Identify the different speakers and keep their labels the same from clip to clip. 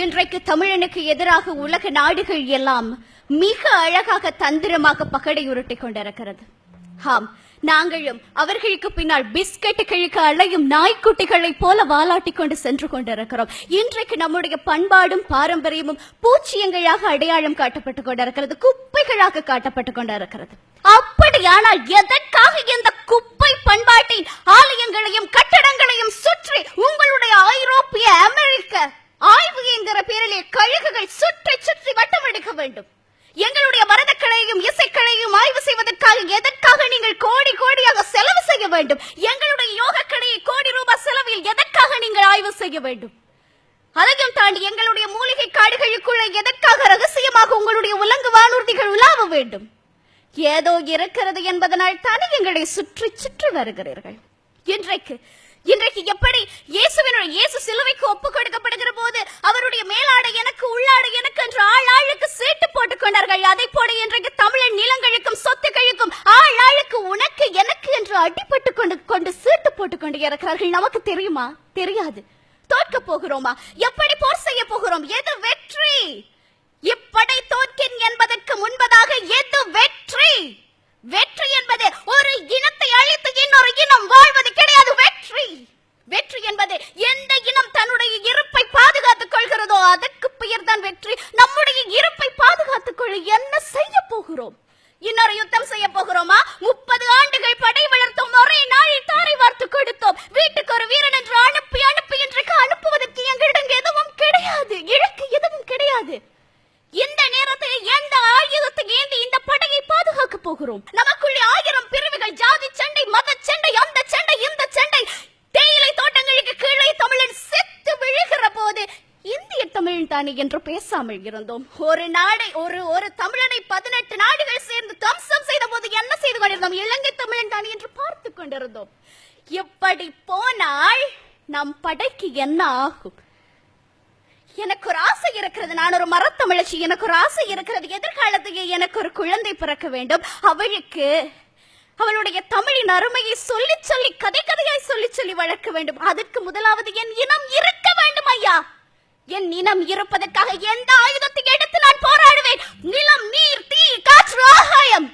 Speaker 1: இன்றைக்கு தமிழனுக்கு எதிராக உலக நாடுகள் எல்லாம் மிக அழகாக தந்திரமாக பகடை உருட்டி கொண்டிருக்கிறது. ஆம் நாங்களும் அவர்களுக்கு பின்னால் பிஸ்கட்டுகளுக்கு அலையும் நாய்க்குட்டிகளைப் போல வாலாட்டி கொண்டு சென்று கொண்டிருக்கிறோம். இன்றைக்கு நம்முடைய பண்பாடும் பாரம்பரியமும் பூச்சியங்களாக அடையாளம் காட்டப்பட்டுக் கொண்டிருக்கிறது குப்பைகளாக காட்டப்பட்டுக் கொண்டிருக்கிறது. அப்படியானால் எதற்காக இந்த குப்பை பண்பாட்டின் ஆலயங்களையும் கட்டடங்களையும் சுற்றி உங்களுடைய ஐரோப்பிய அமெரிக்க பேரிலே கழுகுகள் சுற்றி சுற்றி வட்டம் எடுக்க வேண்டும். எங்களுடைய மரதக்கலையும் இசைக்கலையும் ஆய்வு செய்வதற்காக எதற்காக நீங்கள் கோடி கோடியாக செலவு செய்ய வேண்டும்? எங்களுடைய யோகக்கலையை கோடி ரூபாய் செலவில் எதற்காக நீங்கள் ஆய்வு செய்ய வேண்டும்? அதையும் தாண்டி எங்களுடைய மூலிகை காடுகளுக்குள்ள எதற்காக ரகசியமாக உங்களுடைய உலங்கு வானூர்திகள் உலாவ வேண்டும்? ஏதோ இருக்கிறது என்பதனால் தானே எங்களை சுற்றி சுற்றி வருகிறீர்கள். இன்றைக்கு இன்றைக்கு எப்படி இயேசுவினுடைய இயேசு சிலுவைக்கு ஒப்பு அவருடைய மேலாடை எனக்கு உள்ளாடை எனக்கு என்று ஆள் ஆளுக்கு சீட்டு போட்டுக் கொண்டார்கள். அதை போல இன்றைக்கு தமிழன் நிலங்களுக்கும் சொத்துக்களுக்கும் ஆள் ஆளுக்கு உனக்கு எனக்கு என்று அடிபட்டு கொண்டு கொண்டு சீட்டு போட்டுக் கொண்டு இருக்கிறார்கள் நமக்கு தெரியுமா? தெரியாது. தோற்க போகிறோமா? எப்படி போர் செய்ய போகிறோம்? எது வெற்றி இப்படை தோற்கின் என்பதற்கு முன்பதாக எது வெற்றி வெற்றி என்பது ஒரு இனத்தை அழித்து இன்னொரு இனம் வாழ்வது கிடையாது வெற்றி வெற்றி என்பது எந்த இனம் தன்னுடைய இருப்பை பாதுகாத்துக் கொள்கிறதோ அதற்கு பெயர் தான் வெற்றி நம்முடைய இருப்பை பாதுகாத்துக் கொள்ள என்ன செய்ய போகிறோம் இன்னொரு யுத்தம் செய்ய போகிறோமா முப்பது ஆண்டுகள் படை வளர்த்தோம் ஒரே நாளில் தாரை வார்த்து கொடுத்தோம் வீட்டுக்கு ஒரு வீரன் என்று அனுப்பி அனுப்பி இன்றைக்கு அனுப்புவதற்கு எங்களிடம் எதுவும் கிடையாது இலக்கு கிடையாது. இந்த நேரத்தில் எந்த ஆயுதத்தை ஏந்தி இந்த படையை பாதுகாக்க போகிறோம். நமக்குள்ளே ஆயிரம் பிரிவுகள் ஜாதி சண்டை மத சண்டை அந்த சண்டை இந்த சண்டை. தேயிலை தோட்டங்களுக்கு கீழே தமிழன் செத்து விழுகிற போது இந்திய தமிழன் தானே என்று பேசாமல் இருந்தோம். ஒரு நாடை ஒரு ஒரு தமிழனை பதினெட்டு நாடுகள் சேர்ந்து தம்சம் செய்த போது என்ன செய்து கொண்டிருந்தோம்? இலங்கை தமிழன் தானே என்று பார்த்து கொண்டிருந்தோம். இப்படி போனால் நம் படைக்கு என்ன ஆகும்? எனக்கு ஒரு ஆசை இருக்கிறது. நான் ஒரு மரத்தமிழச்சி எனக்கு ஒரு ஆசை இருக்கிறது. எதிர்காலத்தில் எனக்கு ஒரு குழந்தை பிறக்க வேண்டும். அவளுக்கு அவளுடைய தமிழின் அருமையை சொல்லி சொல்லி கதை கதையாய் சொல்லி சொல்லி வளர்க்க வேண்டும். அதற்கு முதலாவது என் இனம் இருக்க வேண்டும் ஐயா. என் இனம் இருப்பதற்காக எந்த ஆயுதத்தை எடுத்து நான் போராடுவேன்? நிலம் நீர் தீ காற்று ஆகாயம்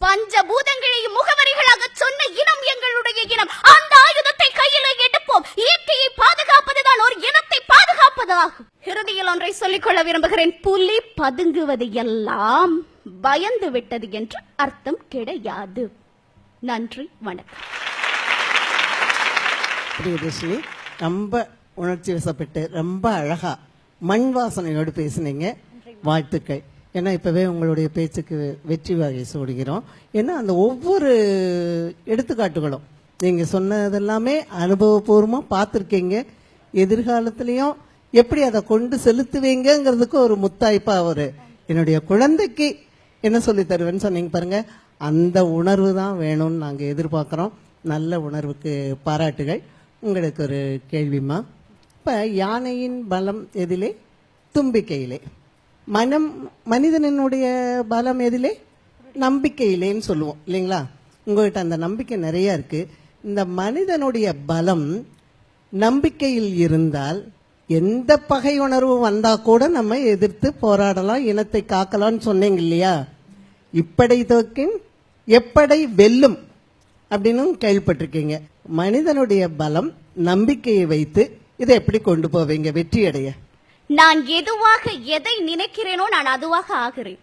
Speaker 1: பஞ்சபூதங்களையும் முகவரிகளாக சொன்ன இனம் எங்களுடைய இனம் அந்த ஆயுதத்தை கையில் எடுப்போம் இயற்கையை பாதுகாப்பதுதான் ஒரு இனத்தை பாதுகாப்பதாகும் இறுதியில் ஒன்றை சொல்லிக்கொள்ள விரும்புகிறேன். புலி பதுங்குவது எல்லாம் பயந்து விட்டது என்று அர்த்தம் கிடையாது. நன்றி வணக்கம்.
Speaker 2: பிரியதர்ஷினி ரொம்ப உணர்ச்சி வசப்பட்டு ரொம்ப அழகா மண் வாசனையோடு பேசுனீங்க. வாழ்த்துக்கள். ஏன்னா இப்பவே உங்களுடைய பேச்சுக்கு வெற்றி வகை சூடுகிறோம். ஏன்னா அந்த ஒவ்வொரு எடுத்துக்காட்டுகளும் நீங்க சொன்னதெல்லாமே அனுபவபூர்வமா பார்த்துருக்கீங்க. எதிர்காலத்திலையும் எப்படி அதை கொண்டு செலுத்துவீங்கங்கிறதுக்கு ஒரு முத்தாய்ப்பா ஒரு என்னுடைய குழந்தைக்கு என்ன சொல்லி தருவேன்னு சொன்னீங்க பாருங்க. அந்த உணர்வு தான் வேணும்னு நாங்க எதிர்பார்க்கிறோம். நல்ல உணர்வுக்கு பாராட்டுகள். உங்களுக்கு ஒரு கேள்விமா இப்ப யானையின் பலம் எதிலே தும்பிக்கையிலே. மனம் மனிதனினுடைய பலம் எதிலே நம்பிக்கையிலேன்னு சொல்லுவோம் இல்லைங்களா? உங்கள்கிட்ட அந்த நம்பிக்கை நிறைய இருக்கு. இந்த மனிதனுடைய பலம் நம்பிக்கையில் இருந்தால் எந்த பகை உணர்வு வந்தா கூட நம்ம எதிர்த்து போராடலாம் இனத்தை காக்கலாம்னு சொன்னீங்க இல்லையா? இப்படை தோக்கின் எப்படை வெல்லும் அப்படின்னு கேள்விப்பட்டிருக்கீங்க. மனிதனுடைய பலம் நம்பிக்கையை வைத்து இதை எப்படி கொண்டு போவீங்க? வெற்றி அடைய
Speaker 1: நான் எதுவாக எதை நினைக்கிறேனோ நான் அதுவாக ஆகிறேன்.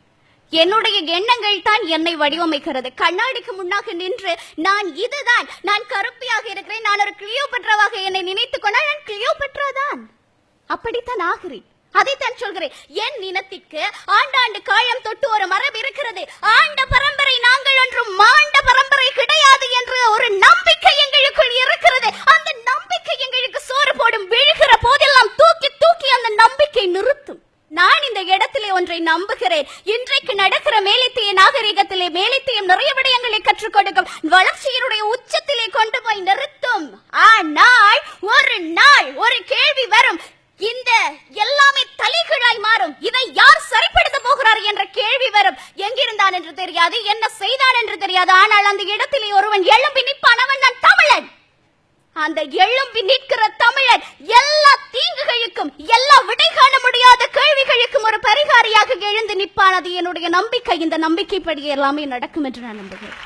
Speaker 1: என்னுடைய எண்ணங்கள் தான் என்னை வடிவமைக்கிறது. கண்ணாடிக்கு முன்னாக நின்று நான் இதுதான் நான் கருப்பியாக இருக்கிறேன் நான் ஒரு கிளியோபெட்ராவாக என்னை நினைத்து அப்படித்தான் ஆகிறேன். அதைத்தான் சொல்கிறேன். என் இனத்திற்கு ஆண்டாண்டு காலம் தொட்டு ஒரு மரபு இருக்கிறது. ஆண்ட பரம்பரை நாங்கள் ஒன்றும் மாண்ட பரம்பரை கிடையாது என்று ஒரு நம்பிக்கை எங்களுக்குள் இருக்கிறது. அந்த நம்பிக்கை எங்களுக்கு சோறு போடும் விழுகிற போதெல்லாம் தூக்கி தூக்கி அந்த நம்பிக்கை நிறுத்தும். நான் இந்த இடத்திலே ஒன்றை நம்புகிறேன். இன்றைக்கு நடக்கிற மேலைத்திய நாகரிகத்திலே மேலைத்தியம் நிறைய விடயங்களை கற்றுக் கொடுக்கும். வளர்ச்சியினுடைய உச்சத்திலே கொண்டு போய் நிறுத்தும் ஆனால் ஒரு நாள் ஒரு கேள்வி வரும் இந்த எல்லாமே தலைகீழாய் மாறும் இதை யார் சரிப்படுத்த போகிறார் என்ற கேள்வி வரும் செய்தான் என்று தெரியாது என்ன செய்தான் என்று தெரியாது. ஆனால் அந்த இடத்திலே ஒருவன் எழும்பி நிற்பான். அவன் தான் தமிழன். அந்த எழும்பி நிற்கிற தமிழன் எல்லா தீங்குகளுக்கும் எல்லா விடை காண முடியாத கேள்விகளுக்கும் ஒரு பரிகாரியாக எழுந்து நிற்பானது என்னுடைய நம்பிக்கை. இந்த நம்பிக்கைப்படி எல்லாமே நடக்கும் என்று நான் நம்புகிறேன்.